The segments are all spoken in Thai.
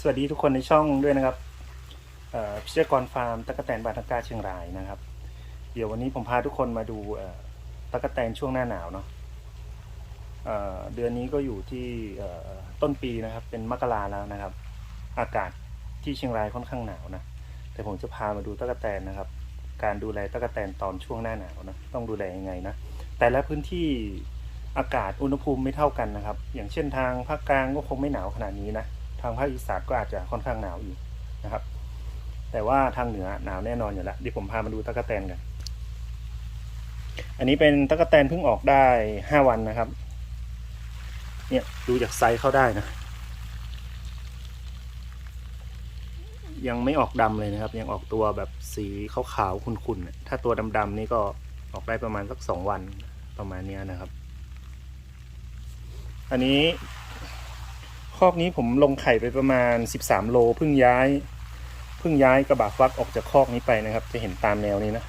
สวัสดีทุกคนในช่องด้วยนะครับพิชกรฟาร์มตะกะแตนบานทังกาเชียงรายนะครับ เดี๋ยววันนี้ผมพาทุกคนมาดูตะกแตนช่วงหน้าหนาวเนาะเเดือนนี้ก็อยู่ที่ต้นปีนะครับ เป็นมกราแล้วนะครับ อากาศที่เชียงรายค่อนข้างหนาวนะแต่ผมจะพามาดูตะกะแตนนะครับ การดูแลตะกะแตนตอนช่วงหน้าหนาวนะต้องดูแลยังไงนะแต่ละพื้นที่อากาศอุณหภูมิไม่เท่ากันนะครับ อย่างเช่นทางภาคกลางก็คงไม่หนาวขนาดนี้นะ ทางภาคอีสานก็อาจจะค่อนข้างหนาวอีกนะครับ แต่ว่าทางเหนือหนาวแน่นอนอยู่แล้วเดี๋ยวผมพามาดูตะกะแตนกัน อันนี้เป็นตะกะแตนเพิ่งออกได้ห้าวันนะครับ เนี่ยดูจากไซส์เข้าได้นะ ยังไม่ออกดำเลยนะครับ ยังออกตัวแบบสีขาวๆขุ่นๆถ้าตัวดำๆนี่ก็ออกได้ประมาณสักสองวันประมาณเนี้ยนะครับ อันนี้ คอกนี้ผมลงไข่ไปประมาณ 13 โลเพิ่งย้าย เพิ่งย้ายกระบะฟักออกจากคอกนี้ไปนะครับ จะเห็นตามแนวนี้นะ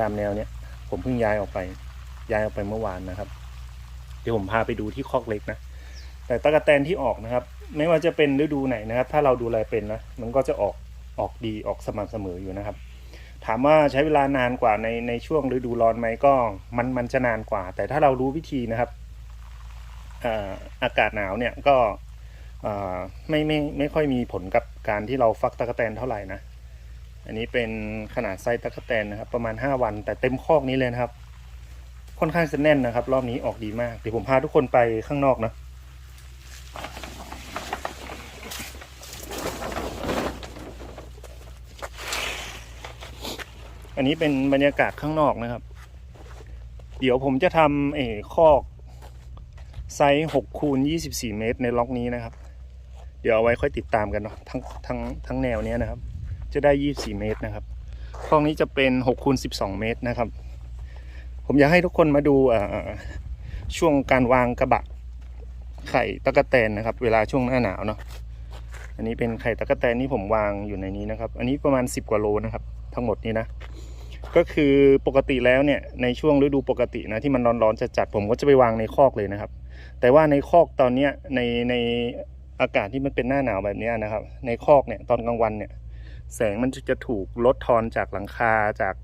ตามแนวเนี้ยผมเพิ่งย้ายออกไป ย้ายออกไปเมื่อวานนะครับ เดี๋ยวผมพาไปดูที่คอกเล็กนะ แต่ตะกแตนที่ออกนะครับ ไม่ว่าจะเป็นฤดูไหนนะครับ ถ้าเราดูแลเป็นนะ มันก็จะออกออกดีออกสม่ำเสมออยู่นะครับ ถามว่าใช้เวลานานกว่าในในช่วงฤดูร้อนไหมก็มันมันจะนานกว่า แต่ถ้าเรารู้วิธีนะครับอ่าอากาศหนาวเนี่ยก็ ไม่ไม่ไม่ค่อยมีผลกับการที่เราฟักตะกแตนเท่าไหร่นะ อันนี้เป็นขนาดไซส์ตะกแตนนะครับ ประมาณ 5 วัน แต่เต็มคอกนี้เลยนะครับ ค่อนข้างจะแน่นนะครับ รอบนี้ออกดีมากเดี๋ยวผมพาทุกคนไปข้างนอกนะอันนี้เป็นบรรยากาศข้างนอกนะครับ เดี๋ยวผมจะทำเอคอกไซส์6คูณ24 เมตรในล็อกนี้นะครับ เดี๋ยวเอาไว้ค่อยติดตามกันเนาะทั้งทั้งทั้งแนวเนี้ยนะครับ จะได้ 24 เมตรนะครับคลอกนี้จะเป็น6คูณ12 เมตรนะครับ ผมอยากให้ทุกคนมาดูอ่อช่วงการวางกระบะไข่ตะกะแตนนะครับ เวลาช่วงหน้าหนาวเนาะอันนี้เป็นไข่ตะกะแตนที่ผมวางอยู่ในนี้นะครับ อันนี้ประมาณ 10 กว่าโลนะครับ ทั้งหมดนี้นะก็คือปกติแล้วเนี่ยในช่วงฤดูปกตินะที่มันร้อนๆจะจัดผมก็จะไปวางในคอกเลยนะครับ แต่ว่าในคอกตอนเนี้ยในใน อากาศที่มันเป็นหน้าหนาวแบบนี้นะครับ ในคอกเนี่ยตอนกลางวันเนี่ย แสงมันจะถูกลดทอนจากหลังคาจาก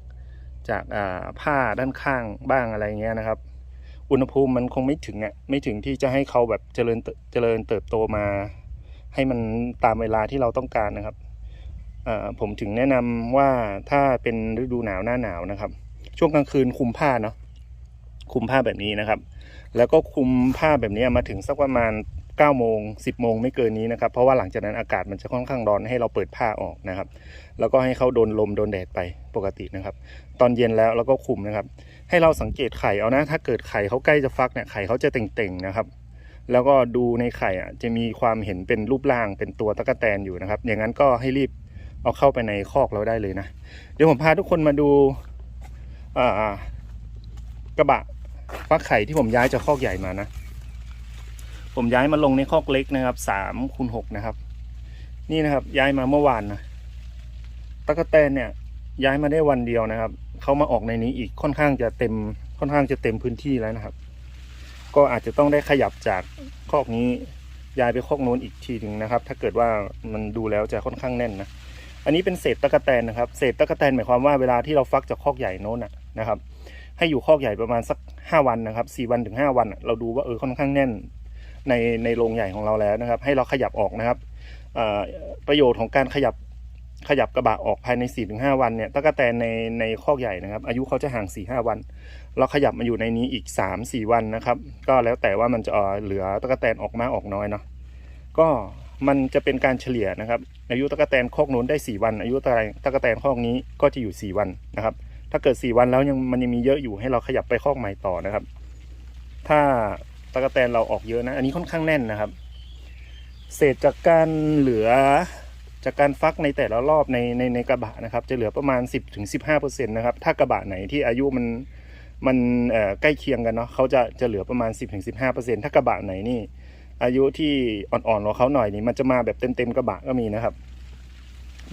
จากผ้าด้านข้างบ้างอะไรเงี้ยนะครับ อุณหภูมิมันคงไม่ถึงอะไม่ถึงที่จะให้เขาแบบเจริญเจริญเติบโตมา ให้มันตามเวลาที่เราต้องการนะครับผมถึงแนะนำว่าถ้าเป็นฤดูหนาวหน้าหนาวนะครับ ช่วงกลางคืนคุมผ้าเนาะคุมผ้าแบบนี้นะครับ แล้วก็คุมผ้าแบบนี้มาถึงสักประมาณ 9โมง10โมงไม่เกินนี้นะครับ เพราะว่าหลังจากนั้นอากาศมันจะค่อนข้างร้อนให้เราเปิดผ้าออกนะครับ แล้วก็ให้เขาโดนลมโดนแดดไปปกตินะครับ ตอนเย็นแล้วแล้วก็คุมนะครับ ให้เราสังเกตไข่เอานะ ถ้าเกิดไข่เขาใกล้จะฟักเนี่ยไข่เขาจะเต่งๆนะครับ แล้วก็ดูในไข่อะจะมีความเห็นเป็นรูปร่างเป็นตัวตะกแตนอยู่นะครับ อย่างนั้นก็ให้รีบเอาเข้าไปในคอกเราได้เลยนะ เดี๋ยวผมพาทุกคนมาดูอ่ากระบะฟักไข่ที่ผมย้ายจากคอกใหญ่มานะ ผมย้ายมาลงในคอกเล็กนะครับสามคูณหกนะครับ นี่นะครับย้ายมาเมื่อวานนะตะกะแตนเนี่ยย้ายมาได้วันเดียวนะครับเขามาออกในนี้อีกค่อนข้างจะเต็มค่อนข้างจะเต็มพื้นที่แล้วนะครับ ก็อาจจะต้องได้ขยับจากคอกนี้ย้ายไปคอกโน้นอีกทีหนึ่งนะครับ ถ้าเกิดว่ามันดูแล้วจะค่อนข้างแน่นนะอันนี้เป็นเศษตะกะแตนนะครับ เศษตะกะแตนหมายความว่าเวลาที่เราฟักจากคอกใหญ่โน้นนะครับ ให้อยู่คอกใหญ่ประมาณสักห้าวันนะครับสี่วันถึงห้าวันเราดูว่าเออค่อนข้างแน่น ในในโรงใหญ่ของเราแล้วนะครับ ให้เราขยับออกนะครับประโยชน์ของการขยับขยับกระบะออกภายใน4ี่ถึงหวันเนี่ยตะกะแตนในในคอกใหญ่นะครับ อายุเขาจะห่าง4ี่ห้าวัน เราขยับมาอยู่ในนี้อีก3ามสี่วันนะครับ ก็แล้วแต่ว่ามันจะเหลือตะกะแตนออกมากออกน้อยเนาะก็มันจะเป็นการเฉลี่ยนะครับ อายุตะกะแตนคอกนู้นได้ 4 วัน อายุตะตะกะแตนคอกนี้ก็จะอยู่ 4 วันนะครับ ถ้าเกิด 4 วันแล้วยังมันยังมีเยอะอยู่ให้เราขยับไปคอกใหม่ต่อนะครับ ถ้า ตะกะแตนเราออกเยอะนะ อันนี้ค่อนข้างแน่นนะครับ เศษจากการเหลือจากการฟักในแต่ละรอบในในในกระบะนะครับ จะเหลือประมาณ 10ถึง15%นะครับ ถ้ากระบะไหนที่อายุมันมันใกล้เคียงกันเนาะเขาจะจะเหลือประมาณ 10ถึง15%ถ้ากระบะไหนนี่ อายุที่อ่อนๆกว่าเขาหน่อยนี่มันจะมาแบบเต็มๆกระบะก็มีนะครับ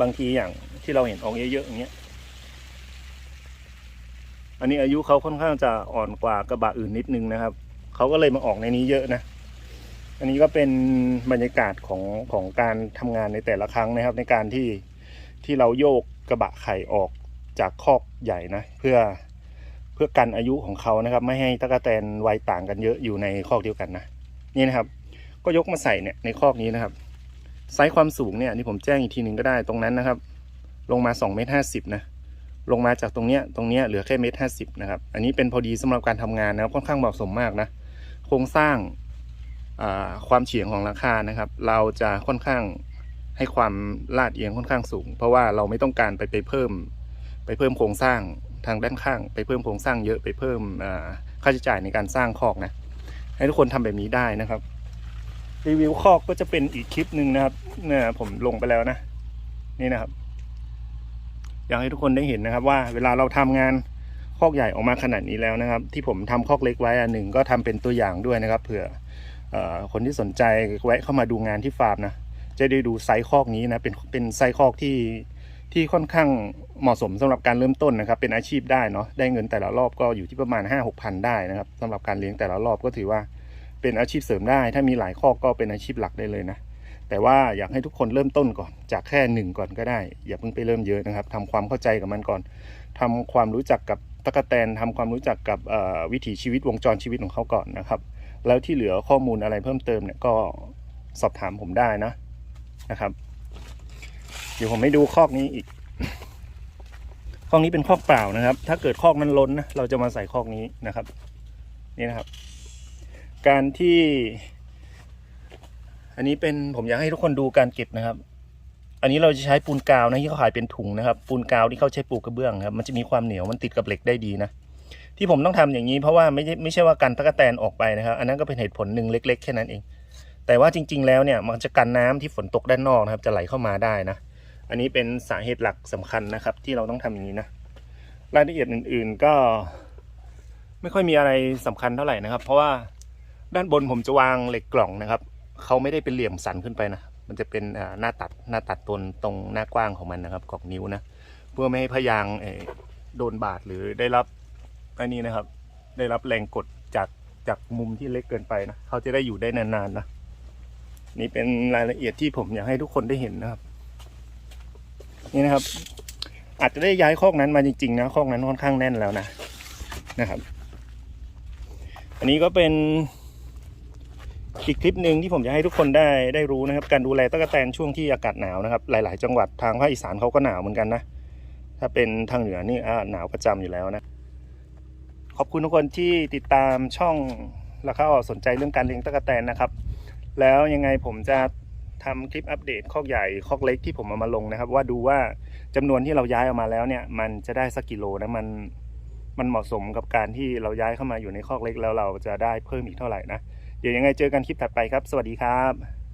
บางทีอย่างที่เราเห็นออกเยอะๆอย่างเงี้ยอันนี้อายุเขาค่อนข้างจะอ่อนกว่ากระบะอื่นนิดนึงนะครับ เขาก็เลยมาออกในนี้เยอะนะ อันนี้ก็เป็นบรรยากาศของของการทำงานในแต่ละครั้งนะครับ ในการที่ที่เราโยกกระบะไข่ออกจากคอกใหญ่นะ เพื่อเพื่อกันอายุของเขานะครับ ไม่ให้ตะกแตนวัยต่างกันเยอะอยู่ในคอกเดียวกันนะนี่นะครับ ก็ยกมาใส่เนี่ยในคอกนี้นะครับ ไซส์ความสูงเนี่ยนี่ผมแจ้งอีกทีหนึ่งก็ได้ตรงนั้นนะครับ ลงมา2เมตรห้าสิบนะลงมาจากตรงเนี้ยตรงเนี้ยเหลือแค่เมตรห้าสิบนะครับ อันนี้เป็นพอดีสำหรับการทำงานนะครับค่อนข้างเหมาะสมมากนะ โครงสร้างความเฉียงของหลังคานะครับ เราจะค่อนข้างให้ความลาดเอียงค่อนข้างสูง เพราะว่าเราไม่ต้องการไปไปเพิ่ม ไปเพิ่มโครงสร้างทางด้านข้าง ไปเพิ่มโครงสร้างเยอะไปเพิ่มค่าใช้จ่ายในการสร้างคอกนะ ให้ทุกคนทำแบบนี้ได้นะครับ รีวิวคอกก็จะเป็นอีกคลิปหนึ่งนะครับเนี่ยผมลงไปแล้วนะ นี่นะครับ อยากให้ทุกคนได้เห็นนะครับว่าเวลาเราทำงาน คอกใหญ่ออกมาขนาดนี้แล้วนะครับ ที่ผมทำคอกเล็กไว้อันหนึ่งก็ทำเป็นตัวอย่างด้วยนะครับ เผื่ออคนที่สนใจแวะเข้ามาดูงานที่ฟาร์มนะจะได้ดูไซส์คอกนี้นะเป็นเป็นไซส์คอกที่ที่ค่อนข้างเหมาะสมสำหรับการเริ่มต้นนะครับ เป็นอาชีพได้เนาะได้เงินแต่ละรอบก็อยู่ที่ประมาณ 5 6พันได้นะครับสำหรับการเลี้ยงแต่ละรอบก็ถือว่าเป็นอาชีพเสริมได้ ถ้ามีหลายคอกก็เป็นอาชีพหลักได้เลยนะแต่ว่าอยากให้ทุกคนเริ่มต้นก่อน จากแค่หนึ่งก่อนก็ได้ อย่าเพิ่งไปเริ่มเยอะนะครับทำความเข้าใจกับมันก่อนทำความรู้จักกับ ตะกแตนทำความรู้จักกับวิถีชีวิตวงจรชีวิตของเขาก่อนนะครับ แล้วที่เหลือข้อมูลอะไรเพิ่มเติมเนี่ยก็สอบถามผมได้นะนะครับ เดี๋ยวผมให้ดูคอกนี้อีกคอกนี้เป็นคอกเปล่านะครับ ถ้าเกิดคอกมันล้นนะเราจะมาใส่คอกนี้นะครับ นี่นะครับ การที่ อันนี้เป็นผมอยากให้ทุกคนดูการเก็บนะครับ อันนี้เราจะใช้ปูนกาวนะที่เขาขายเป็นถุงนะครับปูนกาวที่เขาใช้ปูกระเบื้องครับมันจะมีความเหนียวมันติดกับเหล็กได้ดีนะที่ผมต้องทำอย่างนี้เพราะว่าไม่ใช่ไม่ใช่ว่ากันตะกแตนออกไปนะครับอันนั้นก็เป็นเหตุผลหนึ่งเล็ก ๆ แค่นั้นเอง แต่ว่าจริง ๆ แล้วเนี่ยมันจะกันน้ำที่ฝนตกด้านนอกนะครับ จะไหลเข้ามาได้นะ อันนี้เป็นสาเหตุหลักสำคัญนะครับ ที่เราต้องทำอย่างนี้นะรายละเอียดอื่น ๆก็ ไม่ค่อยมีอะไรสำคัญเท่าไหร่นะครับ เพราะว่าด้านบนผมจะวางเหล็กกล่องนะครับเขาไม่ได้เป็นเหลี่ยมสันขึ้นไปนะ มันจะเป็นหน้าตัดหน้าตัดตนตรงหน้ากว้างของมันนะครับของนิ้วนะเพื่อไม่ให้พยางโดนบาดหรือได้รับอันนี้นะครับ ได้รับแรงกดจากจากมุมที่เล็กเกินไปนะเขาจะได้อยู่ได้นานๆนะนี่เป็นรายละเอียดที่ผมอยากให้ทุกคนได้เห็นนะครับ นี่นะครับ อาจจะได้ย้ายคอกนั้นมาจริงๆนะคอกนั้นค่อนข้างแน่นแล้วนะนะครับ อันนี้ก็เป็น อีกคลิปหนึ่งที่ผมจะให้ทุกคนได้ได้รู้นะครับ การดูแลตะกแตนช่วงที่อากาศหนาวนะครับ หลาย ๆ จังหวัดทางภาคอีสานเขาก็หนาวเหมือนกันนะ ถ้าเป็นทางเหนือนี่อ่าหนาวประจำอยู่แล้วนะ ขอบคุณทุกคนที่ติดตามช่องแล้วก็สนใจเรื่องการเลี้ยงตะกแตนนะครับ แล้วยังไงผมจะทำคลิปอัปเดตคอกใหญ่คอกเล็กที่ผมเอามาลงนะครับ ว่าดูว่าจำนวนที่เราย้ายออกมาแล้วเนี่ย มันจะได้สักกิโลนะมันมันเหมาะสมกับการที่เราย้ายเข้ามาอยู่ในคอกเล็กแล้วเราจะได้เพิ่มอีกเท่าไหร่นะ เดี๋ยวยังไงเจอกันคลิปถัดไปครับ สวัสดีครับ